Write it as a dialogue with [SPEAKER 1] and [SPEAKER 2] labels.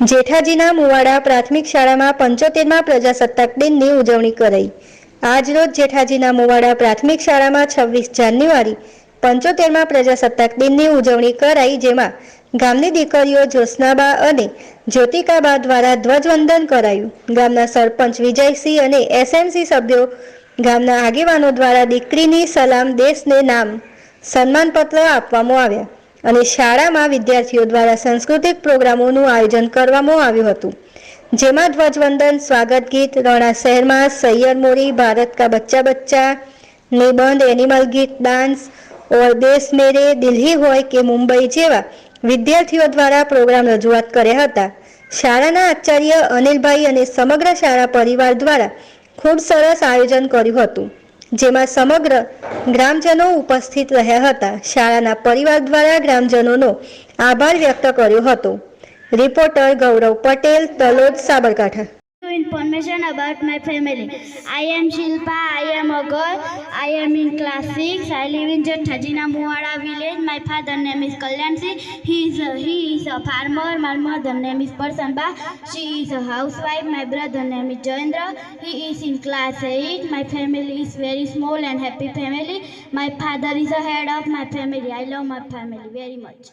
[SPEAKER 1] જેઠાજીના મુવાડા પ્રાથમિક શાળામાં પંચોતેરમાં પ્રજાસત્તાક દિનની ઉજવણી કરાઈ. આજરોજ જેઠાજીના મુવાડા પ્રાથમિક શાળામાં છવ્વીસ જાન્યુઆરી પંચોતેરમાં પ્રજાસત્તાક દિનની ઉજવણી કરાઈ, જેમાં ગામની દીકરીઓ જ્યોત્સનાબા અને જ્યોતિકાબા દ્વારા ધ્વજવંદન કરાયું. ગામના સરપંચ વિજયસિંહ અને એસએમસી સભ્યો ગામના આગેવાનો દ્વારા દીકરીની સલામ દેશને નામ સન્માનપત્ર આપવામાં આવ્યા. અને શાળામાં વિદ્યાર્થીઓ દ્વારા સાંસ્કૃતિક પ્રોગ્રામોનું આયોજન કરવામાં આવ્યું હતું. જેમાં ધ્વજવંદન, સ્વાગત ગીત, રણા શહેરમાં સૈયર મોરી, ભારત કા બચ્ચા બચ્ચા, નિબંધ, એનિમલ ગીત, ડાન્સ, ઓર દેશ મેરે, દિલ્હી હોય કે મુંબઈ જેવા વિદ્યાર્થીઓ દ્વારા પ્રોગ્રામ રજૂઆત કર્યા હતા. શાળાના આચાર્ય અનિલભાઈ અને સમગ્ર શાળા પરિવાર દ્વારા ખૂબ સરસ આયોજન કર્યું હતું. જેમાં સમગ્ર ગ્રામજનો ઉપસ્થિત રહ્યા હતા. શાળાના પરિવાર દ્વારા ગ્રામજનોનો આભાર વ્યક્ત કર્યો હતો. Reporter Gaurav Patel, Talod Sabarkantha.
[SPEAKER 2] Information about my family. I am Shilpa. I am a girl. I am in class 6. I live in Jathajina Muwada village. My father name is Kalyansi. He is a, he is a farmer. My mother name is Parsanba. She is a housewife. My brother name is Joindra. He is in class 8. My family is very small and happy family. My father is the head of my family. I love my family very much.